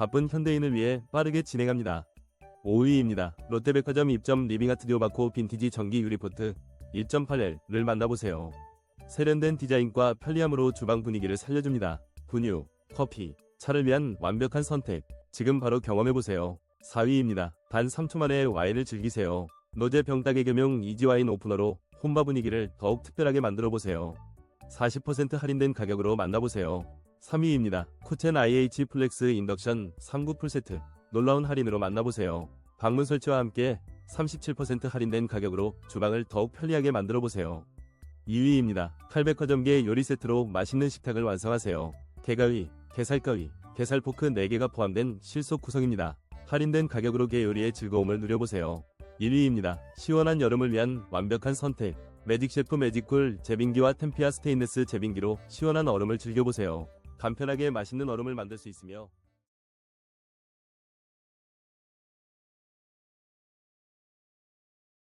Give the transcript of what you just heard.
바쁜 현대인을 위해 빠르게 진행합니다. 5위입니다. 롯데백화점 입점 리빙아트 디오바코 빈티지 전기 유리포트 1.8L를 만나보세요. 세련된 디자인과 편리함으로 주방 분위기를 살려줍니다. 분유, 커피, 차를 위한 완벽한 선택. 지금 바로 경험해보세요. 4위입니다. 단 3초 만에 와인을 즐기세요. 노제 병따개 겸용 이지와인 오프너로 홈바 분위기를 더욱 특별하게 만들어보세요. 40% 할인된 가격으로 만나보세요. 3위입니다. 코첸 IH 플렉스 인덕션 39 풀세트. 놀라운 할인으로 만나보세요. 방문 설치와 함께 37% 할인된 가격으로 주방을 더욱 편리하게 만들어 보세요. 2위입니다. 칼백화점계 요리 세트로 맛있는 식탁을 완성하세요. 게가위, 게살가위, 게살포크 4개가 포함된 실속 구성입니다. 할인된 가격으로 게 요리의 즐거움을 누려보세요. 1위입니다. 시원한 여름을 위한 완벽한 선택. 매직 셰프 매직쿨 제빙기와 템피아 스테인레스 제빙기로 시원한 얼음을 즐겨보세요. 간편하게 맛있는 얼음을 만들 수 있으며